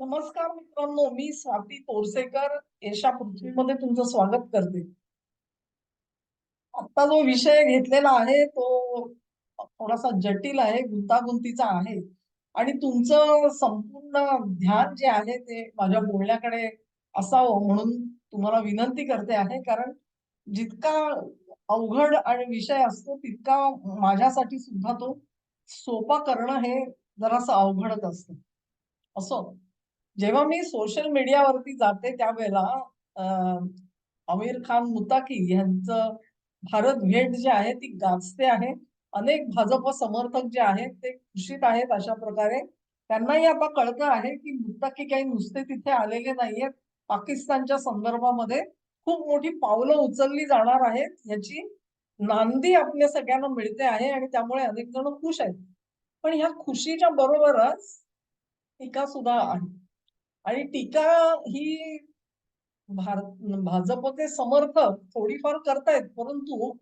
नमस्कार मित्रांनो मी स्वाती तोरसेकर. एशा पृथ्वीमध्ये तुमचं स्वागत करते. आता जो विषय घेतलेला आहे तो थोडासा जटिल आहे गुंतागुंतीचा आहे. आणि तुमचं संपूर्ण ध्यान जे आहे ते माझ्या बोलण्याकडे असावं म्हणून तुम्हाला विनंती करते आहे. कारण जितका अवघड आणि विषय असतो तितका माझ्यासाठी सुद्धा तो सोपा करणं हे जरासं अवघडच असतं. असो. जेव्हा मी सोशल मीडियावरती जाते त्यावेळेला आमिर खान मुताकी यांचं भारत भेट जे आहे ती गाजते आहे. अनेक भाजप समर्थक जे आहेत ते खुशीत आहेत अशा प्रकारे. त्यांनाही आता कळतं आहे की मुताकी काही नुसते तिथे आलेले नाहीयेत. पाकिस्तानच्या संदर्भामध्ये खूप मोठी पावलं उचलली जाणार आहेत. याची नांदी आपल्या सगळ्यांना मिळते आहे आणि त्यामुळे अनेक जण खुश आहेत. पण ह्या खुशीच्या बरोबरच टीका सुद्धा आहे. आणि टीका ही भारत भाजपचे समर्थक थोडीफार करतायत परंतु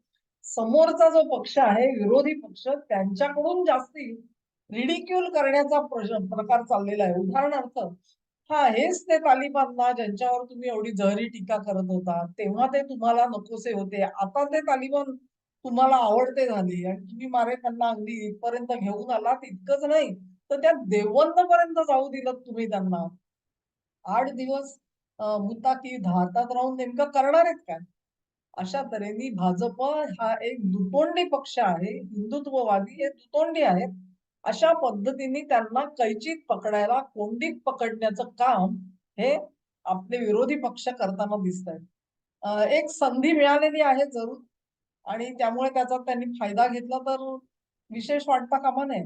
समोरचा जो पक्ष आहे विरोधी पक्ष त्यांच्याकडून जास्ती रिडिक्यूल करण्याचा प्रकार चाललेला आहे. उदाहरणार्थ हा हेच ते तालिबानना ज्यांच्यावर तुम्ही एवढी जहरी टीका करत होता तेव्हा ते तुम्हाला नकोसे होते आता ते तालिबान तुम्हाला आवडते झाले आणि तुम्ही मारे त्यांना अगदी इथपर्यंत घेऊन आलात इतकंच नाही तर त्या देवबंद पर्यंत जाऊ दिलं तुम्ही त्यांना. आठ दिवस मुताकी भारतात राहून नेमकं करणार आहेत काय? अशा तऱ्हेने भाजप हा एक दुतोंडी पक्ष आहे हिंदुत्ववादी हे दुतोंडी आहेत. अशा पद्धतीने त्यांना कैचित पकडायला कोंडीत पकडण्याचं काम हे आपले विरोधी पक्ष करताना दिसत आहेत एक संधी मिळालेली आहे जरूर. आणि त्यामुळे त्याचा त्यांनी फायदा घेतला तर विशेष वाटता कामा नये.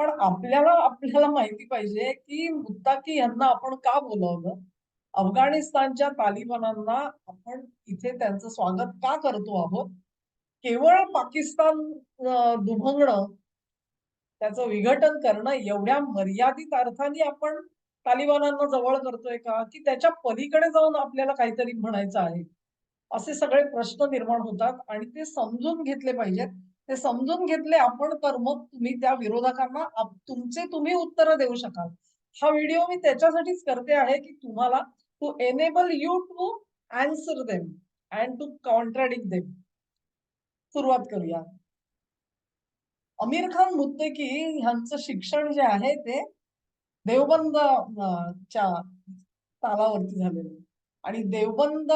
पण आपल्याला आपल्याला माहिती पाहिजे की मुत्ताकी यांना आपण का बोलावलं? अफगाणिस्तानच्या तालिबानांना आपण इथे त्यांचं स्वागत का करतो आहोत? केवळ पाकिस्तान दुभंगण दुभंगणं त्याचं विघटन करणं एवढ्या मर्यादित अर्थाने आपण तालिबानांना जवळ करतोय का? की त्याच्या पलीकडे जाऊन आपल्याला काहीतरी म्हणायचं आहे? असे सगळे प्रश्न निर्माण होतात आणि ते समजून घेतले पाहिजेत. ते समजून घेतले आपण तर मग तुम्ही त्या विरोधकांना तुमचे तुम्ही उत्तर देऊ शकाल. हा व्हिडिओ मी त्याच्यासाठीच करते आहे की तुम्हाला to enable you to answer them and to contradict them सुरुवात करूया. आमिर खान मुत्तेकी ह्यांचं शिक्षण जे आहे ते देवबंद च्या तालावरती झालेलं. आणि देवबंद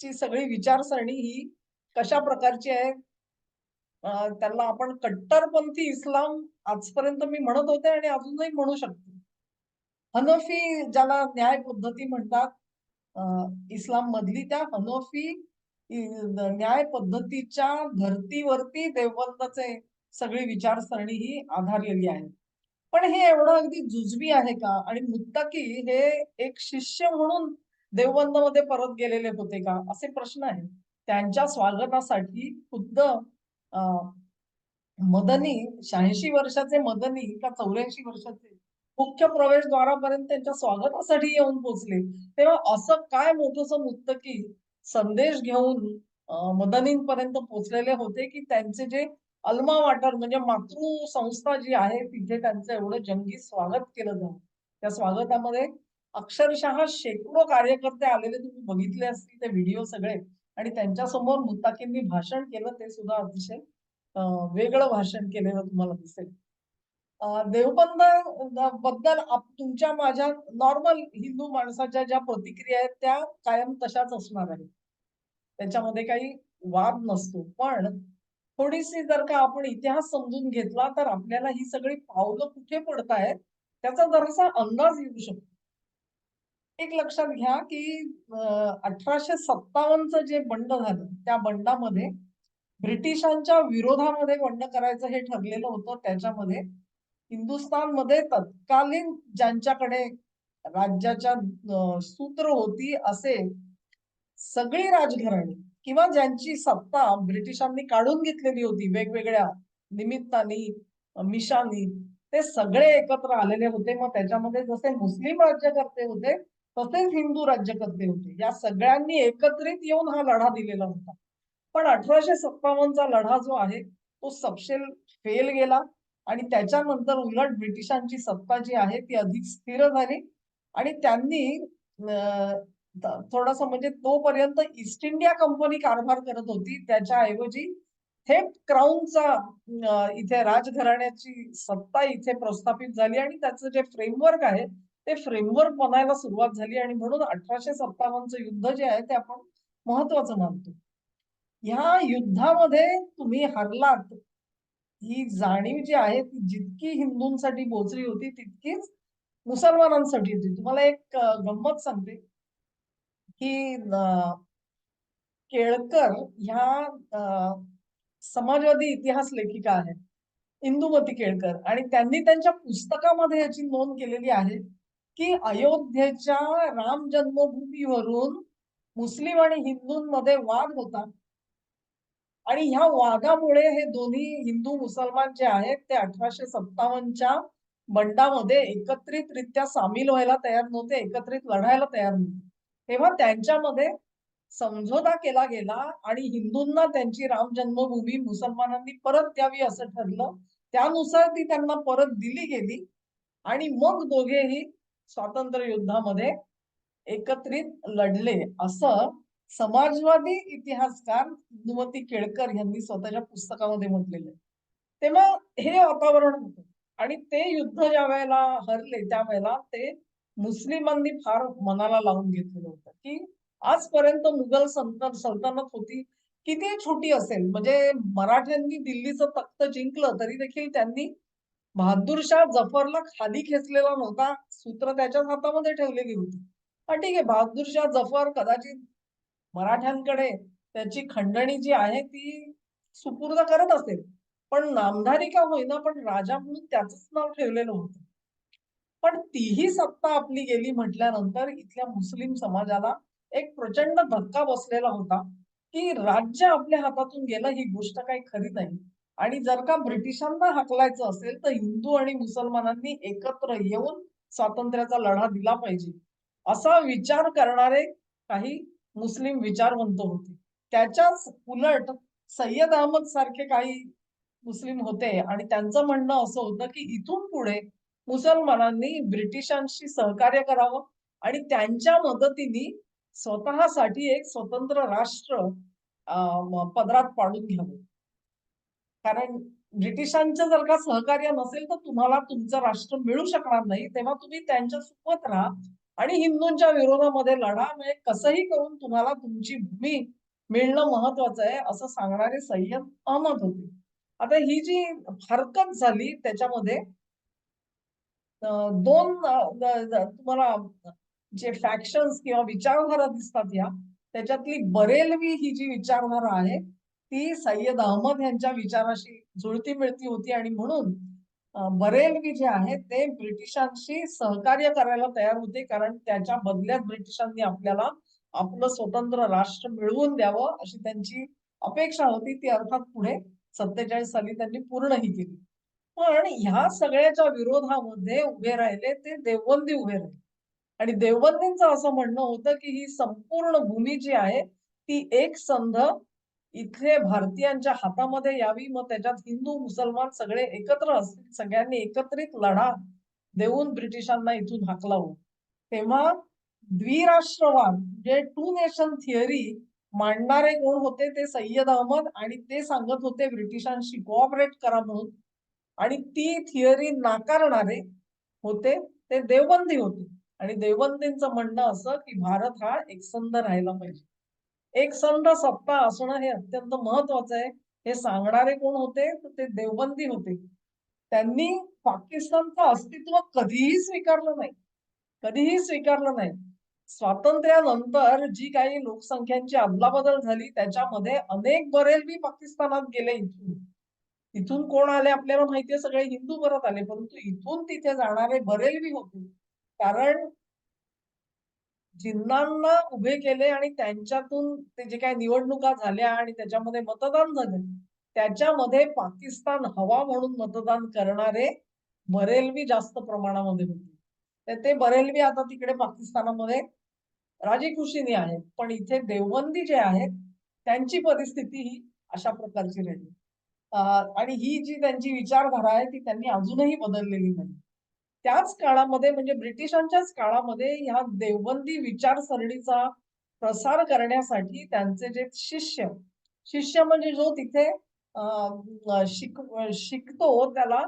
ची सगळी विचारसरणी ही कशा प्रकारची आहे? त्याला आपण कट्टरपंथी इस्लाम आजपर्यंत मी म्हणत होते आणि अजूनही म्हणू शकते. हनफी ज्याला न्याय पद्धती म्हणतात इस्लाम मधली त्या हनफी न्याय पद्धतीच्या धर्तीवरती देवबंदचे सगळी विचारसरणी ही आधारलेली आहे. पण हे एवढं अगदी जुजबी आहे का? आणि मुत्ताकी हे एक शिष्य म्हणून देवबंदमध्ये परत गेलेले होते का? असे प्रश्न आहेत. त्यांच्या स्वागतासाठी खुद्द मदनी शहाऐंशी वर्षाचे मदनी का चौऱ्याऐंशी वर्षाचे मुख्य प्रवेशद्वारापर्यंत त्यांच्या स्वागतासाठी येऊन पोचले तेव्हा असं काय मोठस मुत्तकी संदेश घेऊन मदनींपर्यंत पोहोचलेले होते की त्यांचे जे अल्मा वाटर म्हणजे मातृ संस्था जी आहे तिथे त्यांचं एवढं जंगी स्वागत केलं जातं. त्या स्वागतामध्ये अक्षरशः शेकडो कार्यकर्ते आलेले तुम्ही बघितले असतील ते व्हिडिओ सगळे. आणि त्यांच्यासमोर मुताकींनी भाषण केलं ते सुद्धा अतिशय वेगळं भाषण केलेलं तुम्हाला दिसेल. देवबंदबद्दल तुमच्या माझ्या नॉर्मल हिंदू माणसाच्या ज्या प्रतिक्रिया आहेत त्या कायम तशाच असणार आहेत. त्याच्यामध्ये काही वाद नसतो पण थोडीशी जर का आपण इतिहास समजून घेतला तर आपल्याला ही सगळी पावलं कुठे पडतायत त्याचा जरासा अंदाज येऊ शकतो. एक लक्षात घ्या की अठराशे सत्तावन्नचं जे बंड झालं त्या बंडामध्ये ब्रिटिशांच्या विरोधामध्ये बंड करायचं हे ठरलेलं होतं. त्याच्यामध्ये हिंदुस्थानमध्ये तत्कालीन ज्यांच्याकडे राज्याच्या सूत्र होती असे सगळी राजघराणी किंवा ज्यांची सत्ता ब्रिटिशांनी काढून घेतलेली होती वेगवेगळ्या निमित्तानी मिशानी ते सगळे एकत्र आलेले होते. मग त्याच्यामध्ये जसे मुस्लिम राज्यकर्ते होते तसेच हिंदू राज्यकर्ते होते. या सगळ्यांनी एकत्रित येऊन हा लढा दिलेला होता. पण अठराशे सत्तावन्नचा लढा जो आहे तो सपशेल फेल गेला आणि त्याच्यानंतर उलट ब्रिटिशांची सत्ता जी आहे ती अधिक स्थिर झाली आणि त्यांनी थोडासा म्हणजे तोपर्यंत ईस्ट इंडिया कंपनी कारभार करत होती. त्याच्याऐवजी थेट क्राऊनचा इथे राजघराण्याची सत्ता इथे प्रस्थापित झाली आणि त्याचं जे फ्रेमवर्क आहे ते फ्रेमवर्क बनायला सुरुवात झाली आणि म्हणून अठराशे सत्तावन्नचं युद्ध जे आहे ते आपण महत्वाचं मानतो. ह्या युद्धामध्ये तुम्ही हरलात ही जाणीव जी आहे ती जितकी हिंदूंसाठी बोचरी होती तितकीच मुसलमानांसाठी होती. तुम्हाला एक गंमत सांगते की केळकर ह्या अं, समाजवादी इतिहास लेखिका आहेत इंदुमती केळकर. आणि त्यांनी त्यांच्या पुस्तकामध्ये याची नोंद केलेली आहे. की अयोध्येच्या राम जन्मभूमीवरून मुस्लिम आणि हिंदूंमध्ये वाद होता. आणि ह्या वादामुळे हे दोन्ही हिंदू मुसलमान जे आहेत ते अठराशे सत्तावन्नच्या बंडामध्ये एकत्रितरित्या सामील व्हायला तयार नव्हते एकत्रित लढायला तयार नव्हते. तेव्हा त्यांच्यामध्ये समझोता केला गेला आणि हिंदूंना त्यांची राम जन्मभूमी मुसलमानांनी परत द्यावी असं ठरलं. त्यानुसार ती त्यांना परत दिली गेली आणि मग दोघेही स्वातंत्र्य युद्धामध्ये एकत्रित लढले. असं समाजवादी इतिहासकार इंदुमती केळकर यांनी स्वतःच्या पुस्तकामध्ये म्हटलेलं आहे. तेव्हा हे वातावरण होतं. आणि ते युद्ध ज्या वेळेला हरले त्यावेळेला ते मुस्लिमांनी फार मनाला लावून घेतलेलं होतं. की आजपर्यंत मुघल सल्तन सल्तनत होती किती छोटी असेल. म्हणजे मराठ्यांनी दिल्लीचं तख्त जिंकलं तरी देखील त्यांनी बहादूर शाह जफरला खाली खेचलेला नव्हता. सूत्र त्याच्याच हातामध्ये ठेवलेली होती. हा ठीक आहे बहादूर शाह जफर कदाचित मराठ्यांकडे त्याची खंडणी जी आहे ती सुपूर्द करत असेल. पण नामधारी का होईना पण राजा म्हणून त्याच नाव ठेवलेलं होतं. पण तीही सत्ता आपली गेली म्हटल्यानंतर इथल्या मुस्लिम समाजाला एक प्रचंड धक्का बसलेला होता की राज्य आपल्या हातातून गेलं ही गोष्ट काही खरी नाही. आणि जर का ब्रिटिशांना हकलायचं असेल तर हिंदू आणि मुसलमानांनी एकत्र येऊन स्वातंत्र्याचा लढा दिला पाहिजे. असा विचार करणारे काही मुस्लिम विचारवंत होते. त्याच्याच उलट सय्यद अहमद सारखे काही मुस्लिम होते आणि त्यांचं म्हणणं असं होतं की इथून पुढे मुसलमानांनी ब्रिटिशांशी सहकार्य करावं आणि त्यांच्या मदतीने स्वतःसाठी एक स्वतंत्र राष्ट्र पदरात पाडून घ्यावं. कारण ब्रिटिशांचं जर का सहकार्य नसेल तर तुम्हाला तुमचं राष्ट्र मिळू शकणार नाही. तेव्हा तुम्ही त्यांच्यासोबत राहा आणि हिंदूंच्या विरोधामध्ये लढा. म्हणजे कसंही करून तुम्हाला तुमची भूमी मिळणं महत्वाचं आहे असं सांगणारे सय्यद अहमद होते. आता ही जी हरकत झाली त्याच्यामध्ये दोन तुम्हाला जे फॅक्शन्स किंवा विचारधारा दिसतात या त्याच्यातली बरेलवी ही जी विचारधारा आहे ती सय्यद अहमद यांच्या विचाराशी जुळती मिळती होती आणि म्हणून बरेलवी जे आहेत ते ब्रिटिशांशी सहकार्य करायला तयार होते कारण त्याच्या बदल्यात ब्रिटिशांनी आपल्याला आपलं स्वतंत्र राष्ट्र मिळवून द्यावं अशी त्यांची अपेक्षा होती. ती अर्थात पुढे सत्तेचाळीस साली त्यांनी पूर्णही केली. पण ह्या सगळ्याच्या विरोधामध्ये उभे राहिले ते देवबंदी उभे राहिले. आणि देवबंदींचं असं म्हणणं होतं की ही संपूर्ण भूमी जी आहे ती एक संघ इथे भारतीयांच्या हातामध्ये यावी मग त्याच्यात हिंदू मुसलमान सगळे एकत्र असतील सगळ्यांनी एकत्रित लढा देऊन ब्रिटिशांना इथून हाकलावं तेव्हा द्विराष्ट्रवाद म्हणजे टू नेशन थिअरी मांडणारे कोण होते ते सय्यद अहमद आणि ते सांगत होते ब्रिटिशांशी कोऑपरेट करा म्हणून. आणि ती थिअरी नाकारणारे होते ते देवबंदी होते. आणि देवबंदींचं म्हणणं असं की भारत हा एकसंध राहायला पाहिजे. एक संड सत्ता असणं हे अत्यंत महत्वाचं आहे. हे सांगणारे कोण होते? तर ते देवबंदी होते. त्यांनी पाकिस्तानचं अस्तित्व कधीही स्वीकारलं नाही. कधीही स्वीकारलं नाही. स्वातंत्र्यानंतर जी काही लोकसंख्यांची अदलाबदल झाली त्याच्यामध्ये अनेक बरेलवी पाकिस्तानात गेले इथून. इथून कोण आले आपल्याला माहितीये? सगळे हिंदू परत आले. परंतु इथून तिथे जाणारे बरेलवी होते. कारण जिन्नांना उभे केले आणि त्यांच्यातून ते जे काही निवडणुका झाल्या आणि त्याच्यामध्ये मतदान झाले त्याच्यामध्ये पाकिस्तान हवा म्हणून मतदान करणारे बरेलवी जास्त प्रमाणामध्ये होते. तर ते बरेलवी आता तिकडे पाकिस्तानामध्ये राजी खुशीने आहेत पण इथे देवबंदी जे आहेत त्यांची परिस्थिती ही अशा प्रकारची राहिली. आणि ही जी त्यांची विचारधारा आहे ती त्यांनी अजूनही बदललेली नाही. त्याच काळामध्ये म्हणजे ब्रिटिशांच्याच काळामध्ये ह्या देवबंदी विचारसरणीचा प्रसार करण्यासाठी त्यांचे जे शिष्य शिष्य म्हणजे जो तिथे शिक शिकतो त्याला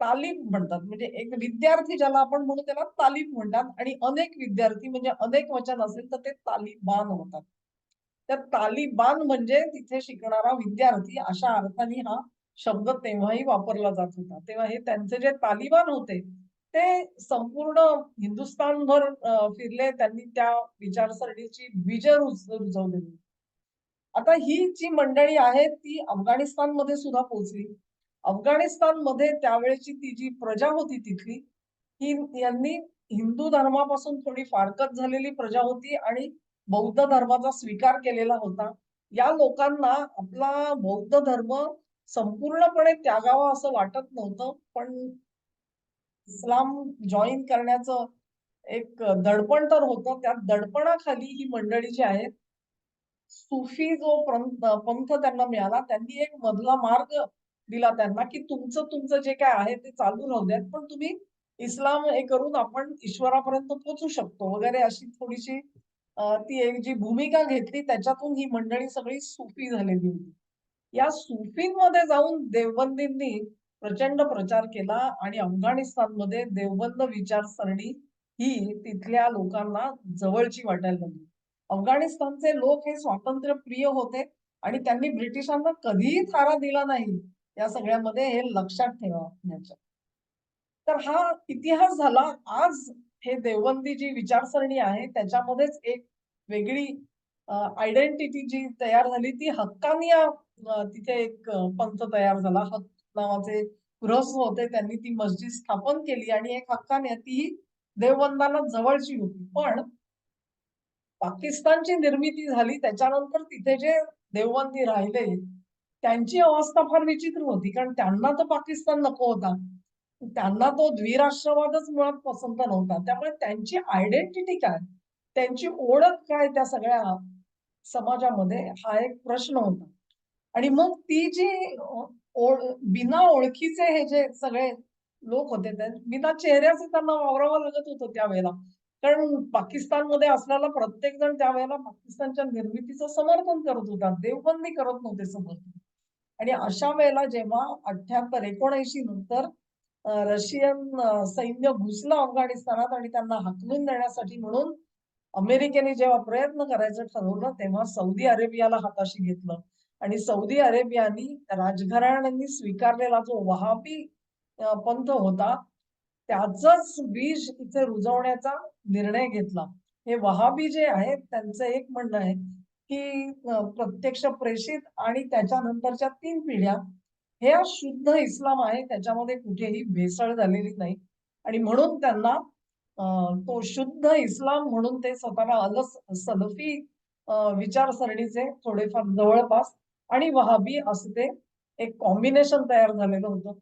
तालीम म्हणतात. म्हणजे एक विद्यार्थी ज्याला आपण म्हणू त्याला तालीम म्हणतात आणि अनेक विद्यार्थी म्हणजे अनेक वचन असेल तर ते तालिबान होतात. तर तालिबान म्हणजे तिथे शिकणारा विद्यार्थी अशा अर्थाने हा शब्द तेव्हाही वापरला जात होता. तेव्हा हे त्यांचे जे तालिबान होते ते संपूर्ण हिंदुस्थानभर फिरले. त्यांनी त्या विचारसरणीची बीज रुज रुजवलेली. आता ही जी मंडळी आहे ती अफगाणिस्तानमध्ये सुद्धा पोहोचली. अफगाणिस्तानमध्ये त्यावेळेची ती जी प्रजा होती तिथली ही यांनी हिंदू धर्मापासून थोडी फारकत झालेली प्रजा होती आणि बौद्ध धर्माचा स्वीकार केलेला होता. या लोकांना आपला बौद्ध धर्म संपूर्णपणे त्यागावा असं वाटत नव्हतं पण इस्लाम जॉईन करण्याचं एक दडपण तर होतं. त्या दडपणाखाली ही मंडळी जी आहेत सुफी जो पंथ त्यांना मिळाला त्यांनी एक मधला मार्ग दिला त्यांना की तुमचं तुमचं जे काय आहे ते चालू राहू द्यात पण तुम्ही इस्लाम हे करून आपण ईश्वरापर्यंत पोहोचू शकतो. वगैरे अशी थोडीशी ती एक जी भूमिका घेतली त्याच्यातून ही मंडळी सगळी सुफी झालेली होती. या सुफींमध्ये जाऊन देवबंदींनी प्रचंड प्रचार केला आणि अफगाणिस्तानमध्ये देवबंद विचारसरणी ही तिथल्या लोकांना जवळची वाटायला लागली. अफगाणिस्तानचे लोक हे स्वातंत्र्य प्रिय होते आणि त्यांनी ब्रिटिशांना कधीही थारा दिला नाही या सगळ्यामध्ये हे लक्षात ठेवा याच्या. तर हा इतिहास झाला. आज हे देवबंदी जी विचारसरणी आहे त्याच्यामध्येच एक वेगळी आयडेंटिटी जी तयार झाली ती हक्कानिया तिथे एक पंथ तयार झाला. हक्क नावाचे गृहस्थ होते. त्यांनी ती मस्जिद स्थापन केली आणि एक हक्काने ती देवबंदाला जवळची होती. पण पाकिस्तानची निर्मिती झाली त्याच्यानंतर तिथे जे देवबंदी राहिले त्यांची अवस्था फार विचित्र होती. कारण त्यांना तर पाकिस्तान नको होता. त्यांना तो द्विराष्ट्रवादच मुळात पसंत नव्हता. त्यामुळे त्यांची आयडेंटिटी काय त्यांची ओळख काय त्या सगळ्या समाजामध्ये हा एक प्रश्न होता. आणि मग ती जी ओळ बिना ओळखीचे हे जे सगळे लोक होते ते बिना चेहऱ्याचे त्यांना वावरावं लागत होतं त्यावेळेला. कारण पाकिस्तानमध्ये असलेला प्रत्येक जण त्यावेळेला पाकिस्तानच्या निर्मितीचं समर्थन करत होता देवबंदी करत नव्हते समर्थन आणि अशा वेळेला जेव्हा अठ्याहत्तर एकोणऐंशी नंतर रशियन सैन्य घुसलं अफगाणिस्तानात आणि त्यांना हकलून देण्यासाठी म्हणून अमेरिकेने जेव्हा प्रयत्न करायचं ठरवलं तेव्हा सौदी अरेबियाला हाताशी घेतलं. आणि सौदी अरेबियानी राजघराण्यांनी स्वीकारलेला जो वहाबी पंथ होता त्याचंच बीज इथे रुजवण्याचा निर्णय घेतला. हे वहाबी जे आहेत त्यांचं एक म्हणणं आहे की प्रत्यक्ष प्रेषित आणि त्याच्यानंतरच्या तीन पिढ्या हे शुद्ध इस्लाम आहे त्याच्यामध्ये कुठेही भेसळ झालेली नाही. आणि म्हणून त्यांना तो शुद्ध इस्लाम म्हणून ते स्वतःला अलस सलफी विचारसरणीचे थोडेफार जवळपास आणि वहाबी असं ते एक कॉम्बिनेशन तयार झालेलं होतं.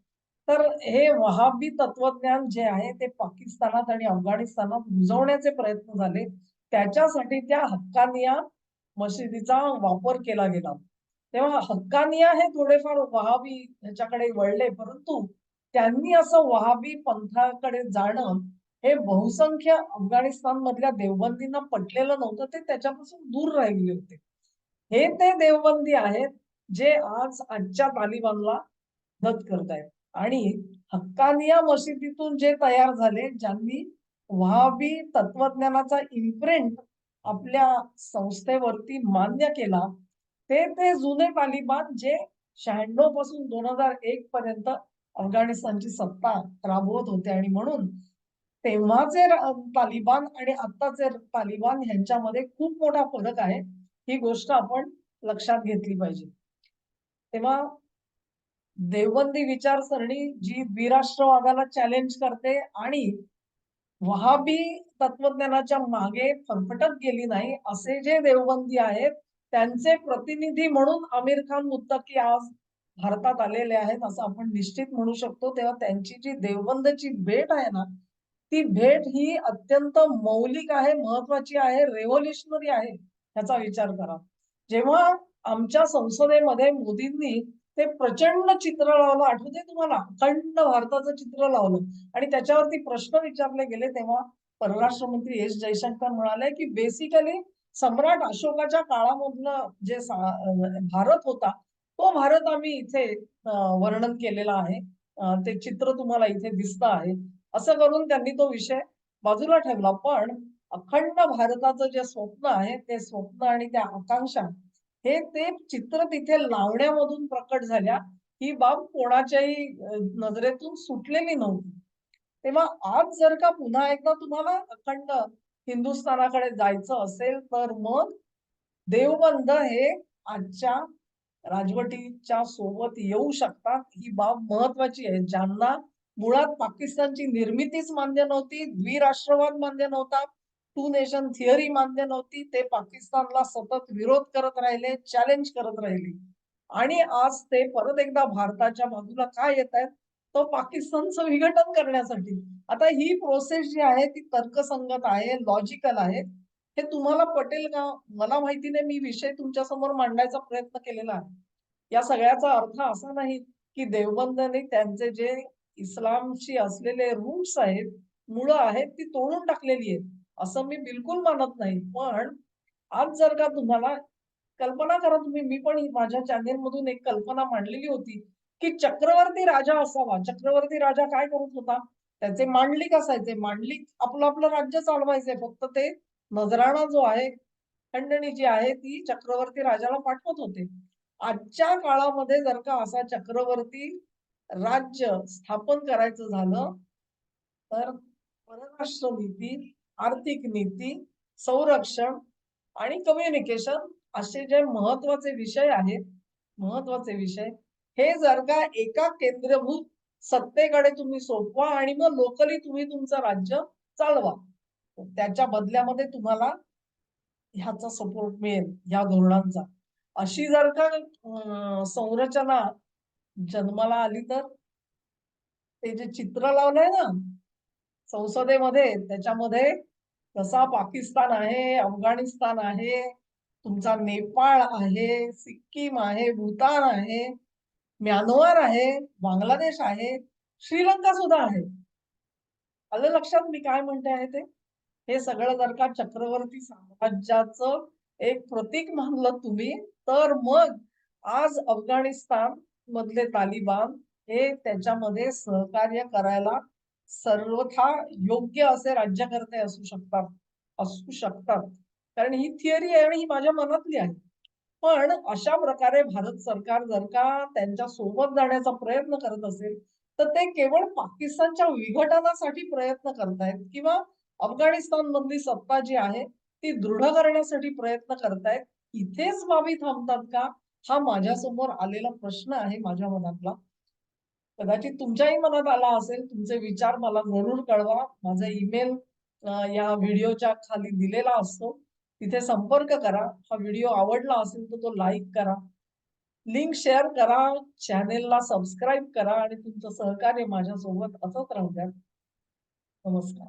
तर हे वहाबी तत्वज्ञान जे आहे ते पाकिस्तानात आणि अफगाणिस्तानात रुजवण्याचे प्रयत्न झाले. त्याच्यासाठी त्या हक्कानिया मशिदीचा वापर केला गेला. तेव्हा हक्कानिया हे थोडेफार वहाबी ह्याच्याकडे वळले परंतु त्यांनी असं वहाबी पंथाकडे जाणं हे बहुसंख्य अफगाणिस्तान मधल्या देवबंदींना पटलेलं नव्हतं. ते त्याच्यापासून दूर राहिले होते. हे ते देवबंदी आहेत जे आज आजच्या तालिबानला मदत करतायत. आणि हक्कानिया मशिदीतून जे तयार झाले ज्यांनी वहाबी तत्वज्ञानाचा इम्प्रिंट आपल्या संस्थेवरती मान्य केला ते ते जुने तालिबान जे शहाण्णवपासून दोन हजार एक पर्यंत अफगाणिस्तानची सत्ता राबवत होते. आणि म्हणून तेव्हाचे तालिबान आणि आत्ताचे तालिबान ह्यांच्यामध्ये खूप मोठा फरक आहे. ही गोष्ट आपण लक्षात घेतली पाहिजे. तेव्हा देवबंदी विचारसरणी जी द्विराष्ट्रवादाला चॅलेंज करते आणि वहाबी तत्वज्ञानाच्या मागे फरफटत गेली नाही असे जे देवबंदी आहेत त्यांचे प्रतिनिधी म्हणून आमिर खान मुत्तकी आज भारतात आलेले आहेत असं आपण निश्चित म्हणू शकतो. तेव्हा त्यांची जी देवबंदची भेट आहे ना ती भेट ही अत्यंत मौलिक आहे महत्वाची आहे रेव्होल्युशनरी आहे. ह्याचा विचार करा. जेव्हा आमच्या संसदेमध्ये मोदींनी ते प्रचंड चित्र लावलं आठवते तुम्हाला? अखंड भारताचं चित्र लावलं. आणि त्याच्यावरती प्रश्न विचारले गेले तेव्हा परराष्ट्र मंत्री एस जयशंकर म्हणाले की बेसिकली सम्राट अशोकाच्या काळामधलं जे भारत होता तो भारत आम्ही इथे वर्णन केलेला आहे. ते चित्र तुम्हाला इथे दिसत आहे. असं करून त्यांनी तो विषय बाजूला ठेवला. पण अखंड भारताचं जे स्वप्न आहे ते स्वप्न आणि त्या आकांक्षा हे ते चित्र तिथे लावण्यामधून प्रकट झाल्या. ही बाब कोणाच्याही नजरेतून सुटलेली नव्हती. तेव्हा आज जर का पुन्हा एकदा तुम्हाला अखंड हिंदुस्थानाकडे जायचं असेल तर मग देवबंद हे आजच्या राजवटीच्या सोबत येऊ शकतात. ही बाब महत्वाची आहे. ज्यांना मुळात पाकिस्तानची निर्मितीच मान्य नव्हती द्विराष्ट्रवाद मान्य नव्हता टू नेशन थिअरी मान्य नव्हती. ते पाकिस्तानला सतत विरोध करत राहिले चॅलेंज करत राहिले. आणि आज ते परत एकदा भारताच्या बाजूला काय येत आहेत? तो पाकिस्तानचं विघटन करण्यासाठी. आता ही प्रोसेस जी आहे ती तर्कसंगत आहे लॉजिकल आहे. हे तुम्हाला पटेल का? मला माहिती नाही. मी विषय तुमच्यासमोर मांडायचा प्रयत्न केलेला आहे. या सगळ्याचा अर्थ असा नाही की देवबंदने त्यांचे जे इस्लामशी असलेले रूट्स आहेत मुळं आहेत ती तोडून टाकलेली आहेत. असं मी बिलकुल मानत नाही. पण आज जर का तुम्हाला कल्पना करा तुम्ही मी पण माझ्या चॅनेल मधून एक कल्पना मांडलेली होती की चक्रवर्ती राजा असावा. चक्रवर्ती राजा काय करत होता? त्याचे मांडलिक असायचे. मांडलिक आपलं आपलं राज्य चालवायचे. फक्त ते नजराणा जो आहे खंडणी जी आहे ती चक्रवर्ती राजाला पाठवत होते. आजच्या काळामध्ये जर का असा चक्रवर्ती राज्य स्थापन करायचं झालं तर परराष्ट्र नीती आर्थिक नीती संरक्षण आणि कम्युनिकेशन असे जे महत्त्वाचे विषय आहेत महत्त्वाचे विषय हे जर का एका केंद्रभूत सत्तेकडे तुम्ही सोपवा आणि मग लोकली तुम्ही तुमचं राज्य चालवा त्याच्या बदल्यामध्ये तुम्हाला ह्याचा सपोर्ट मिळेल ह्या धोरणांचा. अशी जर का संरचना जन्माला आली तर ते जे चित्र लावलंय ना संसदेमध्ये त्याच्यामध्ये तसा पाकिस्तान आहे अफगाणिस्तान आहे तुमचा नेपाळ आहे सिक्कीम आहे भूतान आहे म्यानमार आहे बांगलादेश आहे श्रीलंका सुद्धा आहे. आलं लक्षात मी काय म्हणते आहे ते? हे सगळं जर का चक्रवर्ती साम्राज्याचं एक प्रतीक मानलं तुम्ही तर मग आज अफगाणिस्तान मधले तालिबान हे त्याच्यामध्ये सहकार्य करायला सर्वथा योग्य असे राज्यकर्ते असू शकतात असू शकतात. कारण ही थिअरी आहे आणि ही माझ्या मनातली आहे. पण अशा प्रकारे भारत सरकार जर का त्यांच्यासोबत जाण्याचा प्रयत्न करत असेल तर ते केवळ पाकिस्तानच्या विघटनासाठी प्रयत्न करतायत किंवा अफगाणिस्तान मधली सत्ता जी आहे ती दृढ करण्यासाठी प्रयत्न करतायत. इथेच बाबी थांबतात का? हा माझ्यासमोर आलेला प्रश्न आहे माझ्या मनातला. कदाचित तुमच्याही मनात आला असेल तुमचे विचार मला जरूर कळवा. माझा ईमेल या व्हिडिओच्या खाली दिलेला असतो. तिथे संपर्क करा. हा व्हिडिओ आवडला असेल तर तो लाईक करा. लिंक शेअर करा. चॅनेलला सबस्क्राईब करा आणि तुमचं सहकार्य माझ्यासोबत असंच राहू द्या. नमस्कार.